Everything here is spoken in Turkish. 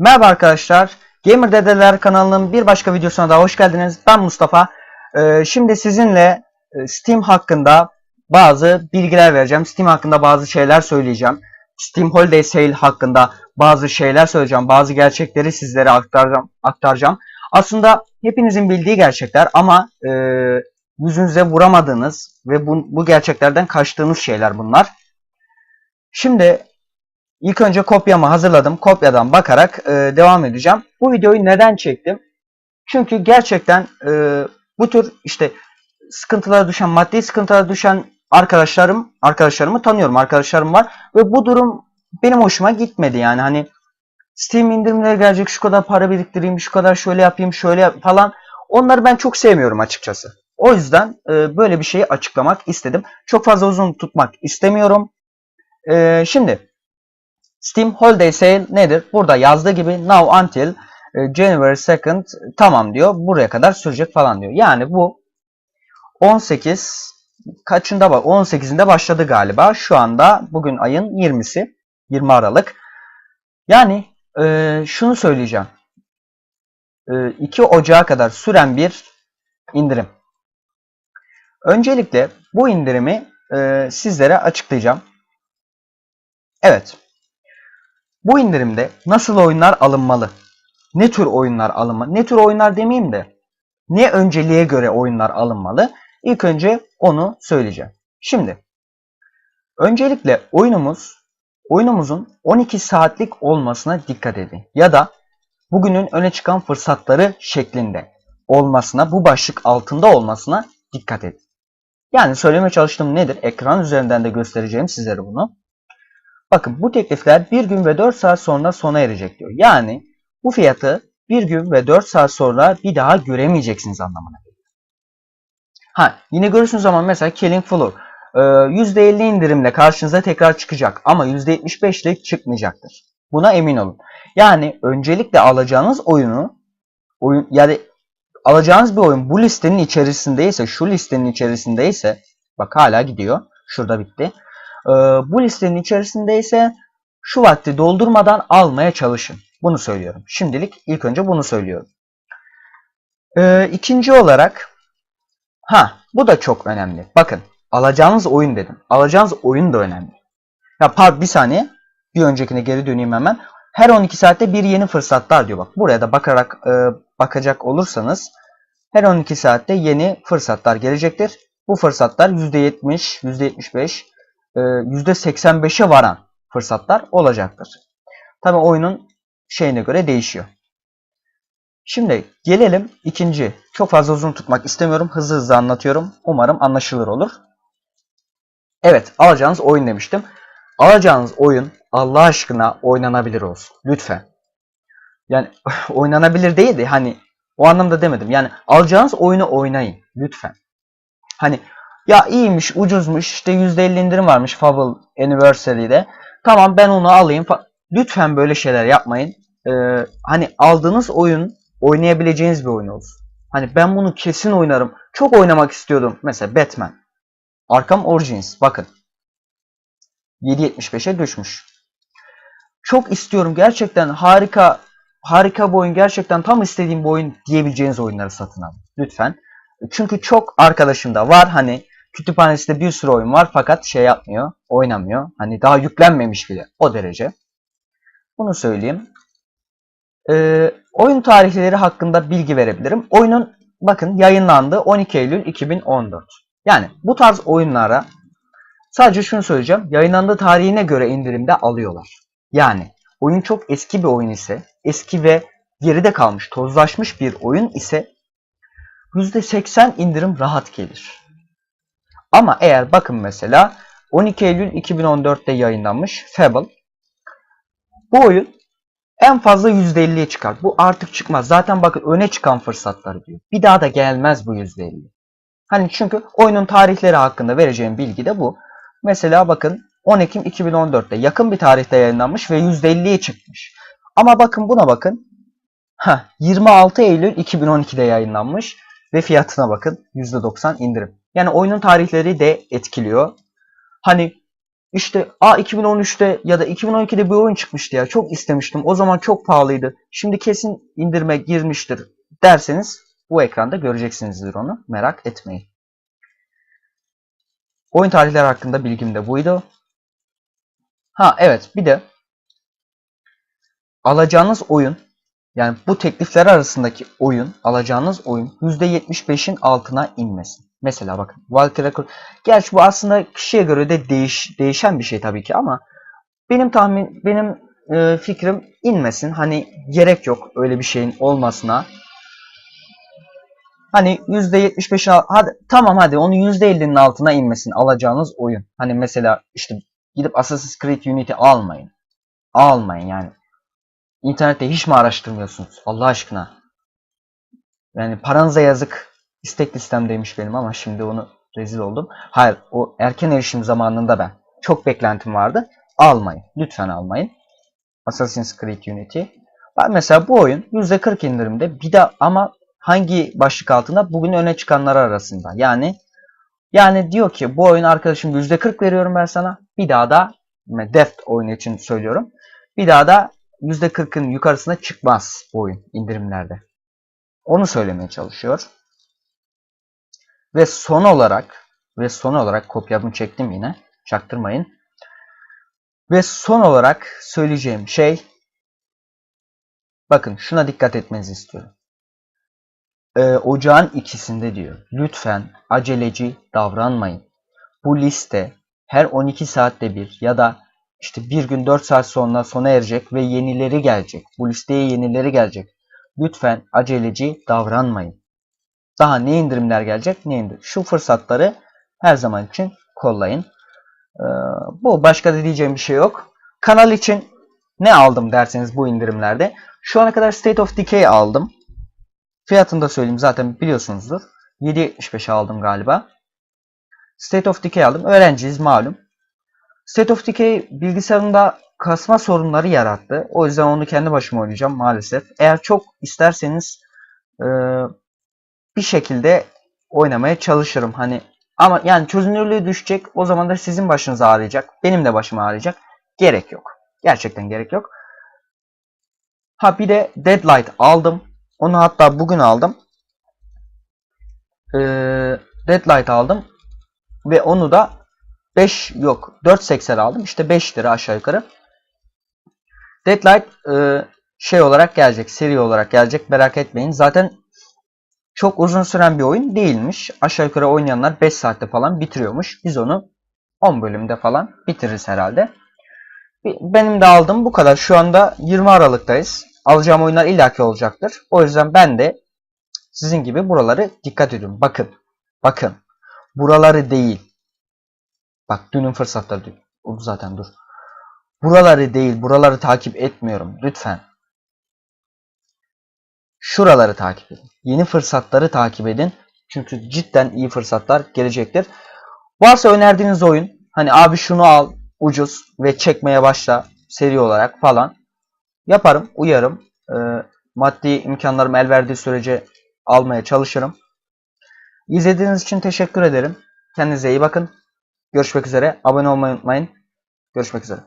Merhaba arkadaşlar. Gamer Dedeler kanalının bir başka videosuna daha hoş geldiniz. Ben Mustafa. Ee, şimdi sizinle e, Steam hakkında bazı bilgiler vereceğim. Steam hakkında bazı şeyler söyleyeceğim. Steam Holiday Sale hakkında bazı şeyler söyleyeceğim. Bazı gerçekleri sizlere aktaracağım. aktaracağım. Aslında hepinizin bildiği gerçekler ama e, yüzünüze vuramadığınız ve bu, bu gerçeklerden kaçtığınız şeyler bunlar. Şimdi İlk önce kopyamı hazırladım. Kopyadan bakarak e, devam edeceğim. Bu videoyu neden çektim? Çünkü gerçekten e, bu tür işte sıkıntılara düşen, maddi sıkıntılara düşen arkadaşlarım, arkadaşlarımı tanıyorum. Arkadaşlarım var ve bu durum benim hoşuma gitmedi yani hani Steam indirimleri gelecek, şu kadar para biriktireyim, şu kadar şöyle yapayım, şöyle yap falan. Onları ben çok sevmiyorum açıkçası. O yüzden e, böyle bir şeyi açıklamak istedim. Çok fazla uzun tutmak istemiyorum. E, şimdi Steam Holiday Sale nedir? Burada yazdığı gibi now until e, January 2nd tamam diyor. Buraya kadar sürecek falan diyor. Yani bu 18 kaçında var? 18'inde başladı galiba. Şu anda bugün ayın 20'si. 20 Aralık. Yani e, şunu söyleyeceğim. E, 2 Ocağı kadar süren bir indirim. Öncelikle bu indirimi e, sizlere açıklayacağım. Evet. Bu indirimde nasıl oyunlar alınmalı? Ne tür oyunlar alınmalı? Ne tür oyunlar demeyeyim de ne önceliğe göre oyunlar alınmalı? İlk önce onu söyleyeceğim. Şimdi öncelikle oyunumuz oyunumuzun 12 saatlik olmasına dikkat edin. Ya da bugünün öne çıkan fırsatları şeklinde olmasına, bu başlık altında olmasına dikkat edin. Yani söylemeye çalıştığım nedir? Ekran üzerinden de göstereceğim sizlere bunu. Bakın bu teklifler 1 gün ve 4 saat sonra sona erecek diyor. Yani bu fiyatı 1 gün ve 4 saat sonra bir daha göremeyeceksiniz anlamına geliyor. Ha yine görürsünüz ama mesela Killing Floor %50 indirimle karşınıza tekrar çıkacak ama %75 ile çıkmayacaktır. Buna emin olun. Yani öncelikle alacağınız oyunu oyun yani alacağınız bir oyun bu listenin içerisindeyse, şu listenin içerisindeyse bak hala gidiyor. Şurada bitti. Ee, bu listenin içerisindeyse şu vakti doldurmadan almaya çalışın. Bunu söylüyorum. Şimdilik ilk önce bunu söylüyorum. Ee, ikinci olarak ha bu da çok önemli. Bakın alacağınız oyun dedim. Alacağınız oyun da önemli. Ya pardon bir saniye. Bir öncekine geri döneyim hemen. Her 12 saatte bir yeni fırsatlar diyor. Bak buraya da bakarak e, bakacak olursanız her 12 saatte yeni fırsatlar gelecektir. Bu fırsatlar %70, %75, %85'e varan fırsatlar olacaktır. Tabi oyunun şeyine göre değişiyor. Şimdi gelelim ikinci. Çok fazla uzun tutmak istemiyorum. Hızlı hızlı anlatıyorum. Umarım anlaşılır olur. Evet alacağınız oyun demiştim. Alacağınız oyun Allah aşkına oynanabilir olsun. Lütfen. Yani oynanabilir değil de hani o anlamda demedim. Yani alacağınız oyunu oynayın. Lütfen. Hani ya iyiymiş, ucuzmuş, işte %50 indirim varmış Fable Anniversary'de. Tamam ben onu alayım. Lütfen böyle şeyler yapmayın. Ee, hani aldığınız oyun oynayabileceğiniz bir oyun olsun. Hani ben bunu kesin oynarım. Çok oynamak istiyordum. Mesela Batman. Arkham Origins. Bakın. 7.75'e düşmüş. Çok istiyorum. Gerçekten harika harika bir oyun. Gerçekten tam istediğim bir oyun diyebileceğiniz oyunları satın alın. Lütfen. Çünkü çok arkadaşım da var. Hani kütüphanesinde bir sürü oyun var fakat şey yapmıyor, oynamıyor. Hani daha yüklenmemiş bile o derece. Bunu söyleyeyim. Ee, oyun tarihleri hakkında bilgi verebilirim. Oyunun bakın yayınlandı 12 Eylül 2014. Yani bu tarz oyunlara sadece şunu söyleyeceğim. Yayınlandığı tarihine göre indirimde alıyorlar. Yani oyun çok eski bir oyun ise, eski ve geride kalmış, tozlaşmış bir oyun ise %80 indirim rahat gelir. Ama eğer bakın mesela 12 Eylül 2014'te yayınlanmış Fable. Bu oyun en fazla %50'ye çıkar. Bu artık çıkmaz. Zaten bakın öne çıkan fırsatlar diyor. Bir daha da gelmez bu %50. Hani çünkü oyunun tarihleri hakkında vereceğim bilgi de bu. Mesela bakın 10 Ekim 2014'te yakın bir tarihte yayınlanmış ve %50'ye çıkmış. Ama bakın buna bakın. Heh, 26 Eylül 2012'de yayınlanmış ve fiyatına bakın %90 indirim. Yani oyunun tarihleri de etkiliyor. Hani işte a 2013'te ya da 2012'de bir oyun çıkmıştı ya. Çok istemiştim. O zaman çok pahalıydı. Şimdi kesin indirime girmiştir derseniz bu ekranda göreceksinizdir onu. Merak etmeyin. Oyun tarihleri hakkında bilgim de buydu. Ha evet bir de alacağınız oyun yani bu teklifler arasındaki oyun alacağınız oyun %75'in altına inmesin. Mesela bakın Valkyrie Gerçi bu aslında kişiye göre de değiş, değişen bir şey tabii ki ama benim tahmin benim e, fikrim inmesin. Hani gerek yok öyle bir şeyin olmasına. Hani %75'in al- hadi tamam hadi onu %50'nin altına inmesin alacağınız oyun. Hani mesela işte gidip Assassin's Creed Unity almayın. Almayın yani. İnternette hiç mi araştırmıyorsunuz Allah aşkına? Yani paranıza yazık. İstek listemdeymiş benim ama şimdi onu rezil oldum. Hayır o erken erişim zamanında ben çok beklentim vardı. Almayın. Lütfen almayın. Assassin's Creed Unity. Ben mesela bu oyun %40 indirimde bir de ama hangi başlık altında? Bugün öne çıkanlar arasında. Yani yani diyor ki bu oyun arkadaşım %40 veriyorum ben sana. Bir daha da Deft oyunu için söylüyorum. Bir daha da %40'ın yukarısına çıkmaz bu oyun indirimlerde. Onu söylemeye çalışıyor. Ve son olarak ve son olarak kopyamı çektim yine. Çaktırmayın. Ve son olarak söyleyeceğim şey bakın şuna dikkat etmenizi istiyorum. Ee, ocağın ikisinde diyor. Lütfen aceleci davranmayın. Bu liste her 12 saatte bir ya da işte bir gün 4 saat sonra sona erecek ve yenileri gelecek. Bu listeye yenileri gelecek. Lütfen aceleci davranmayın. Daha ne indirimler gelecek ne indir. Şu fırsatları her zaman için kollayın. Ee, bu başka da diyeceğim bir şey yok. Kanal için ne aldım derseniz bu indirimlerde. Şu ana kadar State of Decay aldım. Fiyatını da söyleyeyim zaten biliyorsunuzdur. 7.75 aldım galiba. State of Decay aldım. Öğrenciyiz malum. State of Decay bilgisayarımda kasma sorunları yarattı. O yüzden onu kendi başıma oynayacağım maalesef. Eğer çok isterseniz e, bir şekilde oynamaya çalışırım. Hani ama yani çözünürlüğü düşecek. O zaman da sizin başınız ağrıyacak. Benim de başım ağrıyacak. Gerek yok. Gerçekten gerek yok. Ha bir de Deadlight aldım. Onu hatta bugün aldım. Ee, Deadlight aldım. Ve onu da 5 yok 4.80 aldım. İşte 5 lira aşağı yukarı. Deadlight e, şey olarak gelecek. Seri olarak gelecek. Merak etmeyin. Zaten çok uzun süren bir oyun değilmiş. Aşağı yukarı oynayanlar 5 saatte falan bitiriyormuş. Biz onu 10 bölümde falan bitiririz herhalde. Benim de aldığım bu kadar. Şu anda 20 Aralık'tayız. Alacağım oyunlar illaki olacaktır. O yüzden ben de sizin gibi buraları dikkat ediyorum. Bakın. Bakın. Buraları değil. Bak dünün fırsatları zaten dur. Buraları değil. Buraları takip etmiyorum. Lütfen. Şuraları takip edin. Yeni fırsatları takip edin. Çünkü cidden iyi fırsatlar gelecektir. Varsa önerdiğiniz oyun. Hani abi şunu al ucuz ve çekmeye başla seri olarak falan. Yaparım. Uyarım. Ee, maddi imkanlarım el verdiği sürece almaya çalışırım. İzlediğiniz için teşekkür ederim. Kendinize iyi bakın. Görüşmek üzere. Abone olmayı unutmayın. Görüşmek üzere.